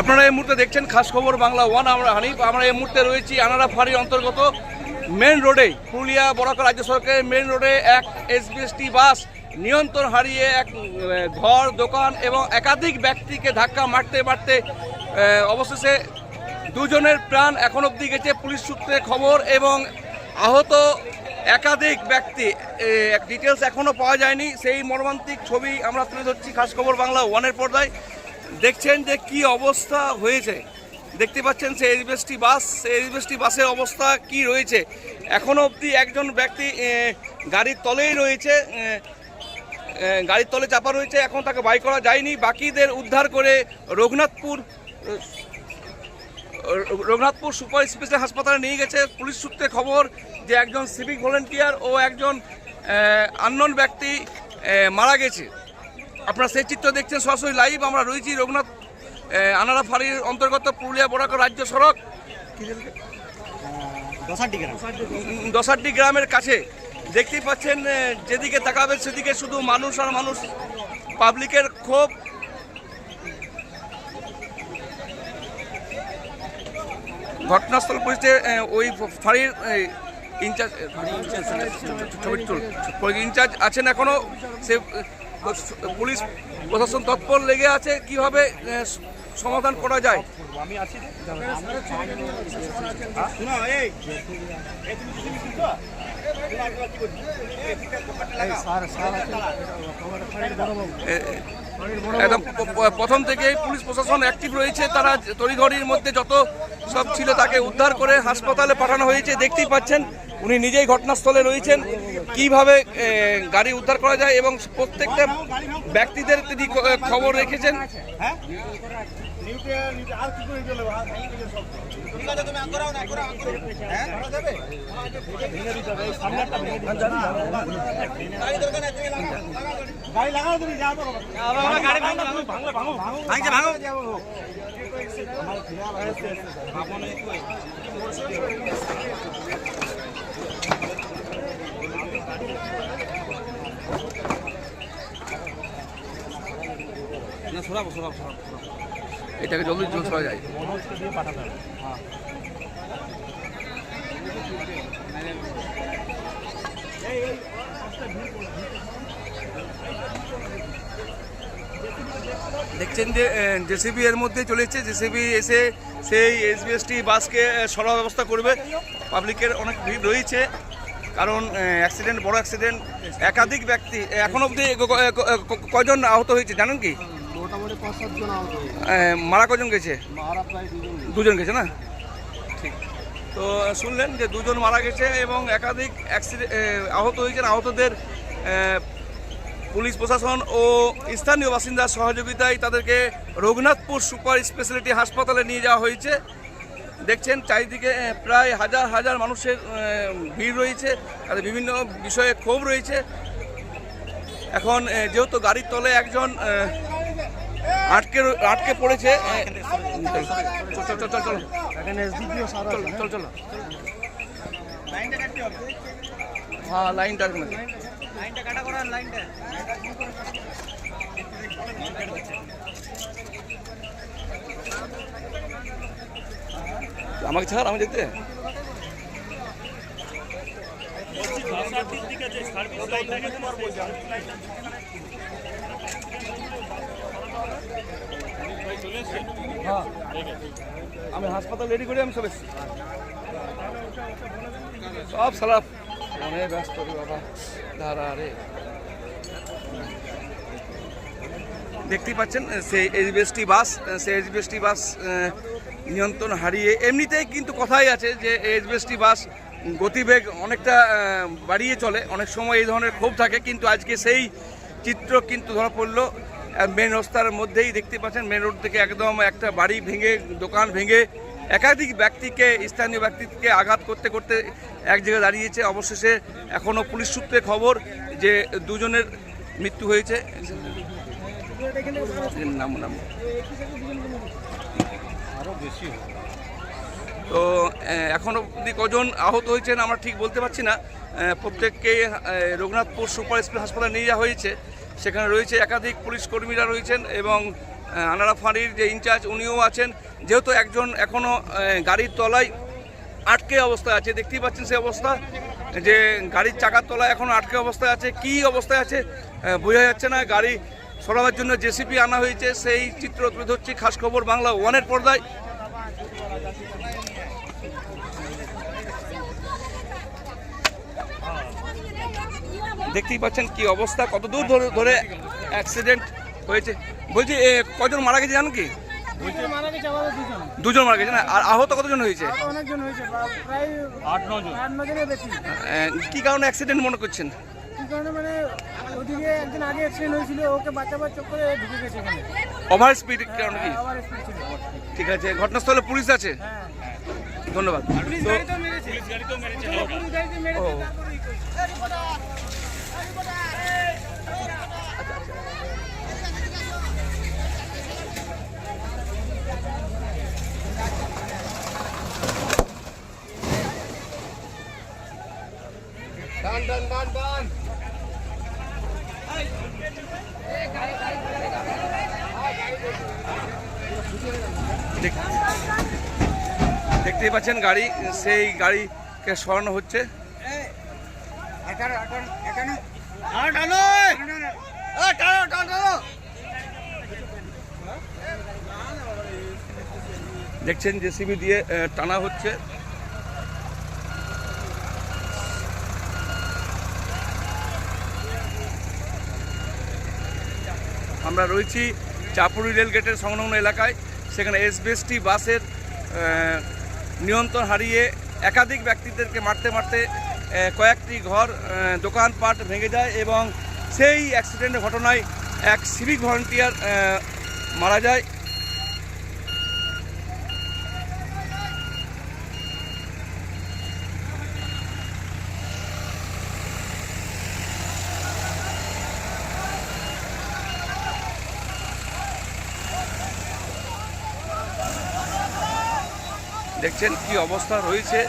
আপনারা এই মুহূর্তে দেখছেন খাস খবর বাংলা ওয়ান, আমরা হানিফ, আমরা এই মুহূর্তে রয়েছি আনারা ফাঁড়ির অন্তর্গত মেন রোডে, পুরুলিয়া বরাকর রাজ্য সরকারের মেন রোডে এক এসবিএসটি বাস নিয়ন্ত্রণ হারিয়ে এক ঘর, দোকান এবং একাধিক ব্যক্তিকে ধাক্কা মারতে মারতে অবশেষে দুজনের প্রাণ এখন অবধি গেছে পুলিশ সূত্রে খবর এবং আহত একাধিক ব্যক্তি ডিটেলস এখনও পাওয়া যায়নি। সেই মর্মান্তিক ছবি আমরা তুলে ধরছি খাস খবর বাংলা ওয়ানের পর্দায়। দেখছেন যে কি অবস্থা হয়েছে। দেখতে পাচ্ছেন সেই এসবিএসটি বাস এসবিএসটি বাসের অবস্থা কি রয়েছে। এখনও অবধি একজন ব্যক্তি গাড়ির তলেই রয়েছে গাড়ির তলে চাপা রয়েছে, এখন তাকে বাই করা যায়নি। বাকিদের উদ্ধার করে রঘুনাথপুর রঘুনাথপুর সুপার স্পেশাল হাসপাতালে নিয়ে গেছে। পুলিশ সূত্রে খবর যে একজন সিভিক ভলেন্টিয়ার ও একজন আননোন ব্যক্তি মারা গেছে। আপনারা সেই চিত্র দেখছেন সরাসরি লাইভ আমরা রয়েছি রঘুনাথ আনারা ফাঁড়ির অন্তর্গত পুরুলিয়া বরাকর রাজ্য সড়ক দশাটি গ্রাম গ্রামের কাছে দেখতেই পাচ্ছেন যেদিকে তাকাবে সেদিকে শুধু মানুষ আর মানুষ পাবলিকের ক্ষোভ ঘটনাস্থল পৌঁছে আহ, ওই ফাঁড়ির ইনচার্জ ইনচার্জ আছেন এখনও সে পুলিশ প্রশাসন তৎপর লেগে আছে, কীভাবে সমাধান করা যায়? একদম প্রথম থেকেই পুলিশ প্রশাসন অ্যাক্টিভ রয়েছে, তারা তড়িঘড়ির মধ্যে যত সব ছিল তাকে উদ্ধার করে হাসপাতালে পাঠানো হয়েছে, দেখতেই পাচ্ছেন, উনি নিজেই ঘটনাস্থলে রয়েছেন। কীভাবে গাড়ি উদ্ধার করা যায় এবং প্রত্যেকটা ব্যক্তিদের তিনি খবর রেখেছেন? এটাকে জলদি জল করা যায়। দেখছেন যে জেসিবি এর মধ্যে চলেছে জেসিবি এসে সেই এসবিএসটি বাসকে সরা ব্যবস্থা করবে। পাবলিকের অনেক ভিড় রয়েছে। কারণ অ্যাক্সিডেন্ট বড় অ্যাক্সিডেন্ট একাধিক ব্যক্তি এখন অবধি কজন আহত হয়েছে জানেন কি? মারা কজন গেছে? দুজন গেছে। না? ঠিক। তো শুনলেন যে দুজন মারা গেছে এবং একাধিক অ্যাক্সিডেন্ট আহত হয়েছেন। আহতদের পুলিশ প্রশাসন ও স্থানীয় বাসিন্দার সহযোগিতায় তাদেরকে রঘুনাথপুর সুপার স্পেশালিটি হাসপাতালে নিয়ে যাওয়া হয়েছে। দেখছেন চারিদিকে প্রায় হাজার হাজার মানুষের ভিড় রয়েছে, তাদের বিভিন্ন বিষয়ে ক্ষোভ রয়েছে। এখন যেহেতু গাড়ির তলে একজন আটকে আটকে পড়েছে হ্যাঁ লাইনটা কাটা করার, লাইনটা। আমাকে ছাড়, আমি যেতে আমি হাসপাতাল রেডি করে, আমি সব এসছি। সব সালাপ অনেক ব্যস্ত বাবা। দাঁড়া রে। দেখতেই পাচ্ছেন, সেই এইচবিএসটি বাস সেই এইচবিএসটি বাস নিয়ন্ত্রণ হারিয়ে এমনিতেই কিন্তু কথাই আছে যে এইচবিএসটি বাস গতিবেগ অনেকটা বাড়িয়ে চলে অনেক সময় এই ধরনের ক্ষোভ থাকে কিন্তু আজকে সেই চিত্র কিন্তু ধরা পড়ল মেন রাস্তার মধ্যেই দেখতে পাচ্ছেন মেন রোড থেকে একদম একটা বাড়ি ভেঙে দোকান ভেঙে একাধিক ব্যক্তিকে স্থানীয় ব্যক্তিকে আঘাত করতে করতে এক জায়গায় দাঁড়িয়েছে অবশেষে এখনও পুলিশ সূত্রে খবর যে দুজনের মৃত্যু হয়েছে নাম নাম তো এখনও এখনও অবধি কজন আহত হয়েছেন আমরা ঠিক বলতে পারছি না। প্রত্যেককে রঘুনাথপুর সুপার স্পেশাল হাসপাতালে নিয়ে যাওয়া হয়েছে। সেখানে রয়েছে একাধিক পুলিশ কর্মীরা রয়েছেন এবং আনারা ফাঁড়ির যে ইনচার্জ উনিও আছেন। যেহেতু একজন এখনও গাড়ির তলায় আটকে অবস্থায় আছে, দেখতেই পাচ্ছেন সেই অবস্থা। যে গাড়ির চাকার তলায় এখনও আটকে অবস্থায় আছে, কি অবস্থায় আছে বোঝা যাচ্ছে না। গাড়ি সরাবার জন্য জেসিপি আনা হয়েছে সেই চিত্র তুলে ধরছি খাস খবর বাংলা ওয়ানের পর্দায়। দেখতেই পাচ্ছেন কি অবস্থা কত দূর ধরে ধরে অ্যাক্সিডেন্ট হয়েছে। বলছি এ, কজন মারা গেছে জানেন কি? দুজন। দুজন মারা গেছে না? আর আহত কতজন হয়েছে? কি কারণে অ্যাক্সিডেন্ট মনে করছেন? কি কারণে মানে ওদিকে একদিন আগে অ্যাক্সিডেন্ট হয়েছিল ওকে বাঁচাবার চক্করে ঢুকে গেছে এখানে। ওভার স্পিড কারণে কি? স্পিড ছিল। ঠিক আছে ঘটনাস্থলে পুলিশ আছে? হ্যাঁ। ধন্যবাদ। পুলিশ গাড়ি তো মেরেছে। পুলিশ গাড়ি তো মেরেছে পুলিশ গাড়িতে মেরেছে তারপরে ই করেছে। ডান ডান ডান ডান। দেখ- দেখতেই পাচ্ছেন গাড়ি সেই গাড়িকে সরানো হচ্ছে। দেখছেন জেসিবি দিয়ে টানা হচ্ছে। আমরা রয়েছি চাপুরি রেলগেটের সংলগ্ন এলাকায়। সেখানে এসবিএসটি বাসের নিয়ন্ত্রণ হারিয়ে একাধিক ব্যক্তিদেরকে মারতে মারতে কয়েকটি ঘর দোকানপাট ভেঙে যায় এবং সেই অ্যাক্সিডেন্টের ঘটনায় এক সিভিক ভলেন্টিয়ার মারা যায়। দেখছেন কি অবস্থা রয়েছে।